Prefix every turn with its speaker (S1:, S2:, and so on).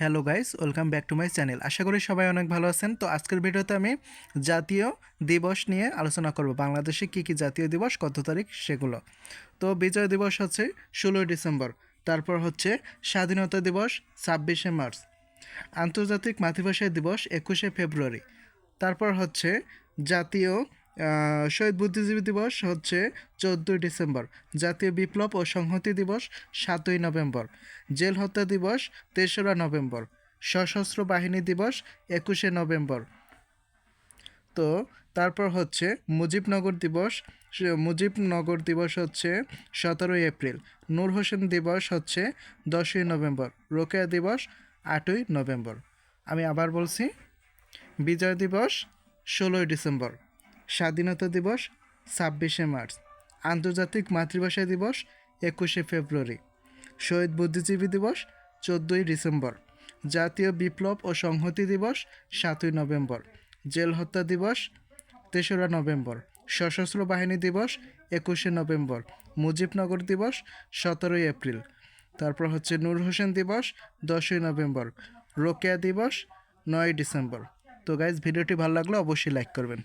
S1: Hello guys, welcome back to my channel. আশা করি সবাই অনেক ভালো আছেন। তো আজকের ভিডিওতে আমি জাতীয় দিবস নিয়ে আলোচনা করব। বাংলাদেশে কী কী জাতীয় দিবস, কত তারিখ সেগুলো। তো বিজয় দিবস হচ্ছে ষোলোই ডিসেম্বর, তারপর হচ্ছে স্বাধীনতা দিবস ছাব্বিশে মার্চ, আন্তর্জাতিক মাতৃভাষা দিবস একুশে ফেব্রুয়ারি, তারপর হচ্ছে জাতীয় শহীদ বুদ্ধিজীবী দিবস হচ্ছে চোদ্দোই ডিসেম্বর, জাতীয় বিপ্লব ও সংহতি দিবস সাতই নভেম্বর, জেল হত্যা দিবস তেসরা নভেম্বর, সশস্ত্র বাহিনী দিবস একুশে নভেম্বর। তো তারপর হচ্ছে মুজিবনগর দিবস মুজিবনগর দিবস হচ্ছে সতেরোই এপ্রিল, নূর হোসেন দিবস হচ্ছে দশই নভেম্বর, রোকেয়া দিবস আটই নভেম্বর। আমি আবার বলছি, বিজয় দিবস ষোলোই ডিসেম্বর। স্বাধীনতা দিবস ছাব্বিশে মার্চ, আন্তর্জাতিক মাতৃভাষা দিবস একুশে ফেব্রুয়ারি, শহীদ বুদ্ধিজীবী দিবস চোদ্দোই ডিসেম্বর, জাতীয় বিপ্লব ও সংহতি দিবস সাতই নভেম্বর, জেল হত্যা দিবস তেসরা নভেম্বর, সশস্ত্র বাহিনী দিবস একুশে নভেম্বর, মুজিবনগর দিবস সতেরোই এপ্রিল, তারপর হচ্ছে নূর হোসেন দিবস দশই নভেম্বর, রোকেয়া দিবস নয় ডিসেম্বর। তো গাইজ ভিডিওটি ভালো লাগলে অবশ্যই লাইক করবেন।